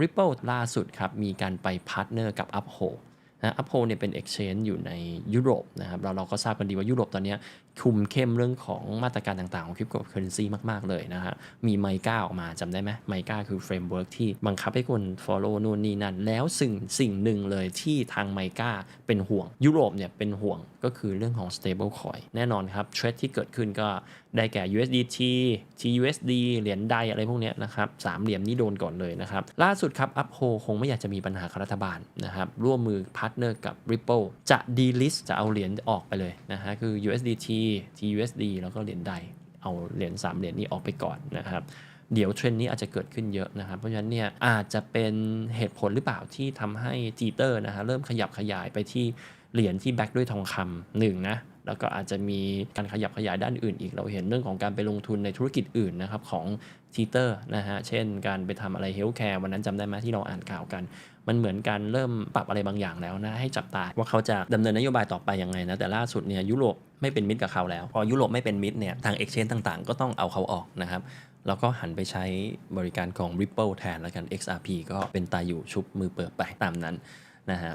Ripple ล่าสุดครับ มีการไปพาร์ทเนอร์กับ Uphold นะ Uphold เนี่ยเป็น exchange อยู่ในยุโรปนะครับเราเราก็ทราบกันดีว่ายุโรปตอนนี้คุมเข้มเรื่องของมาตรการต่างๆ ของ cryptocurrency มาก ๆ เลยนะฮะมีไมก้าออกมาจำได้ไหมไมก้าคือ framework ที่บังคับให้คน follow นู่นนี่นั่น แล้วสิ่งสิ่งหนึ่งเลยที่ทางไมก้าเป็นห่วง ยุโรปเนี่ยเป็นห่วงก็คือเรื่องของ stable coin แน่นอนครับเทรดที่เกิดขึ้นก็ได้แก่ USDT TUSD เหรียญใดอะไรพวกเนี้ยนะครับสามเหลี่ยมนี้โดนก่อนเลยนะครับล่าสุดครับ Uphold คงไม่อยากจะมีปัญหากับรัฐบาลนะครับร่วมมือพาร์ทเนอร์กับ Ripple จะ delist จะเอาเหรียญออกไปเลยนะฮะ คือ USDT TUSD แล้วก็เหรียญใด เอาเหรียญ3เหรียญนี้ออกไปก่อนนะครับเดี๋ยวเทรนด์นี้อาจจะเกิดขึ้นเยอะนะครับ เพราะฉะนั้นเนี่ยอาจจะเป็นเหตุผลหรือเปล่าที่ทำให้จีเตอร์นะฮะเริ่มขยับขยายไปที่ เหรียญที่แบ็กด้วยทองคำหนึ่งนะแล้วก็อาจจะมีการขยับขยายด้านอื่นอีก เราเห็นเรื่องของการไปลงทุนในธุรกิจอื่นนะครับของทีเตอร์นะฮะ เช่นการไปทำอะไรเฮลท์แคร์วันนั้นจำได้ไหมที่เราอ่านข่าวกัน มันเหมือนการเริ่มปรับอะไรบางอย่างแล้วนะ ให้จับตาว่าเขาจะดำเนินนโยบายต่อไปยังไงนะ แต่ล่าสุดเนี่ยยุโรปไม่เป็นมิตรกับเขาแล้ว พอยุโรปไม่เป็นมิตรเนี่ยทางเอ็กชแนนต่างๆ ก็ต้องเอาเขาออกนะครับแล้วก็หันไปใช้บริการของ Ripple แทนแล้วกัน XRP ก็เป็นตายอยู่ชุบมือเปิดไปตามนั้นนะฮะ